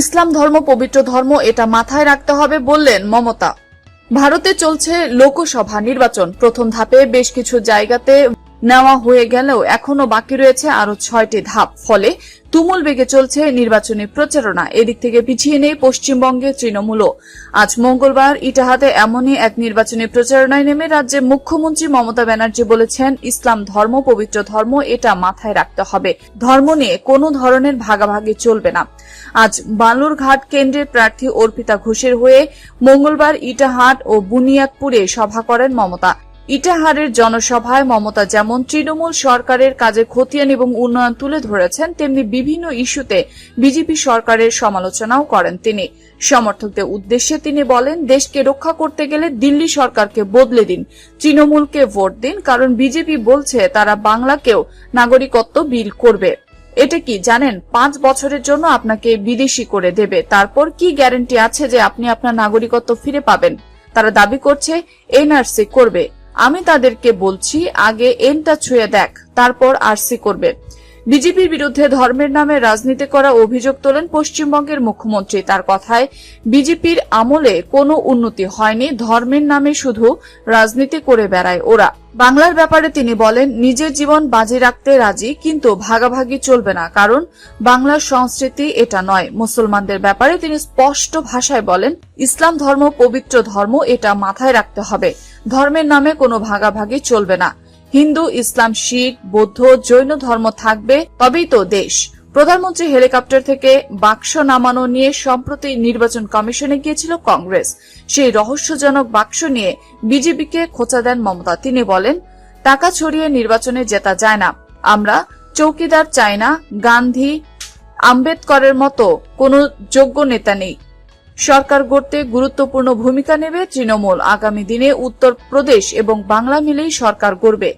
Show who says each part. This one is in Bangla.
Speaker 1: ইসলাম ধর্ম, পবিত্র ধর্ম, এটা মাথায় রাখতে হবে বললেন মমতা। ভারতে চলছে লোকসভা নির্বাচন। প্রথম ধাপে বেশ কিছু জায়গাতে নেওয়া হয়ে গেলেও এখনও বাকি রয়েছে আরও ছয়টি ধাপ। ফলে তুমুল বেগে চলছে নির্বাচনী প্রচারণা। এদিক থেকে পিছিয়ে নেই পশ্চিমবঙ্গে তৃণমূলও। আজ মঙ্গলবার ইটাহাতে এমনই এক নির্বাচনী প্রচারণায় নেমে রাজ্যের মুখ্যমন্ত্রী মমতা ব্যানার্জি বলেছেন, ইসলাম ধর্ম, পবিত্র ধর্ম, এটা মাথায় রাখতে হবে। ধর্ম নিয়ে কোনো ধরনের ভাগাভাগি চলবে না। আজ বালুরঘাট কেন্দ্রের প্রার্থী অর্পিতা ঘোষের হয়ে মঙ্গলবার ইটাহাট ও বুনিয়াদপুরে সভা করেন মমতা। ইটাহারের জনসভায় মমতা যেমন তৃণমূল সরকারের কাজে খতিয়ান এবং উন্নয়ন তুলে ধরেছেন, তেমনি বিভিন্ন ইস্যুতে বিজেপি সরকারের সমালোচনাও করেন তিনি। সমর্থকদের উদ্দেশ্যে তিনি বলেন, দেশকে রক্ষা করতে গেলে দিল্লি সরকারকে বদলে দিন, তৃণমূলকে ভোট দিন, কারণ বিজেপি বলছে তারা বাংলাকেও নাগরিকত্ব বিল করবে। এটা কি জানেন? পাঁচ বছরের জন্য আপনাকে বিদেশি করে দেবে। তারপর কি গ্যারেন্টি আছে যে আপনি আপনার নাগরিকত্ব ফিরে পাবেন? তারা দাবি করছে, এনআরসি করবে। আমি তাদেরকে বলছি আগে এনটা ছুঁয়ে দেখ তারপর আরসি করবে। বিজেপির বিরুদ্ধে ধর্মের নামে রাজনীতি করা অভিযোগ তোলেন পশ্চিমবঙ্গের মুখ্যমন্ত্রী। তার কথায়, বিজেপির আমলে কোনো উন্নতি হয়নি, ধর্মের নামে শুধু রাজনীতি করে বেড়ায় ওরা। বাংলার ব্যাপারে তিনি বলেন, নিজের জীবন বাজি রাখতে রাজি, কিন্তু ভাগাভাগি চলবে না, কারণ বাংলার সংস্কৃতি এটা নয়। মুসলমানদের ব্যাপারে তিনি স্পষ্ট ভাষায় বলেন, ইসলাম ধর্ম পবিত্র ধর্ম, এটা মাথায় রাখতে হবে। ধর্মের নামে কোনো ভাগাভাগি চলবে না। হিন্দু, ইসলাম, শিখ, বৌদ্ধ, জৈন ধর্ম থাকবে, তবেই তো দেশ। প্রধানমন্ত্রী হেলিকপ্টার থেকে বাক্স নামানো নিয়ে সম্প্রতি নির্বাচন কমিশনে গিয়েছিল কংগ্রেস। সেই রহস্যজনক বাক্স নিয়ে বিজেপিকে খোঁচা দেন মমতা। তিনি বলেন, টাকা ছড়িয়ে নির্বাচনে জেতা যায় না। আমরা চৌকিদার চাই না। গান্ধী, আম্বেদকরের মতো কোনো যোগ্য নেতা নেই। সরকার গড়তে গুরুত্বপূর্ণ ভূমিকা নেবে তৃণমূল। আগামী দিনে উত্তরপ্রদেশ এবং বাংলা মিলেই সরকার গড়বে।